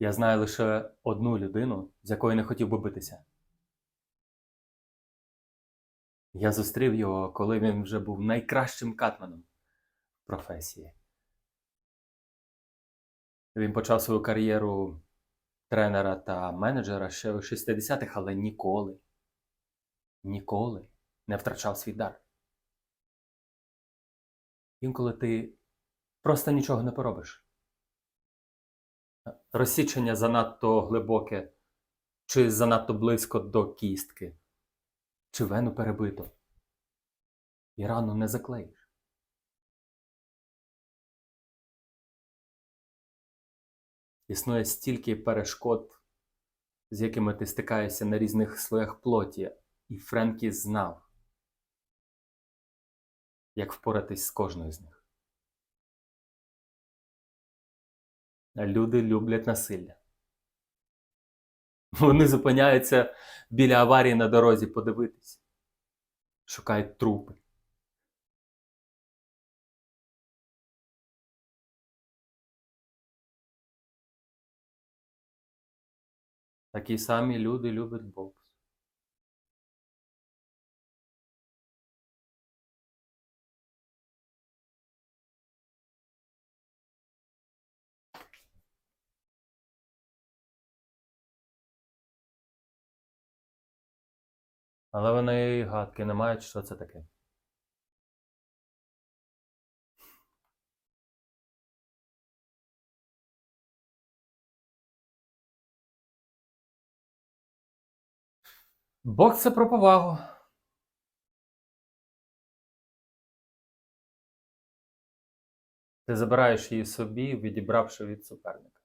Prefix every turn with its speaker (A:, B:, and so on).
A: Я знаю лише одну людину, з якою не хотів би битися. Я зустрів його, коли він вже був найкращим катманом в професії. Він почав свою кар'єру тренера та менеджера ще у 60-х, але ніколи, ніколи не втрачав свій дар. Інколи ти просто нічого не поробиш. Розсічення занадто глибоке, чи занадто близько до кістки, чи вену перебито. І рану не заклеїш. Існує стільки перешкод, з якими ти стикаєшся на різних слоях плоті, і Френкі знав, як впоратись з кожною з них. Люди люблять насилля. Вони зупиняються біля аварії на дорозі подивитися, шукають трупи. Такі самі люди люблять бокс. Але вони гадки не мають, що це таке. Бокс це про повагу. Ти забираєш її собі, відібравши від суперника.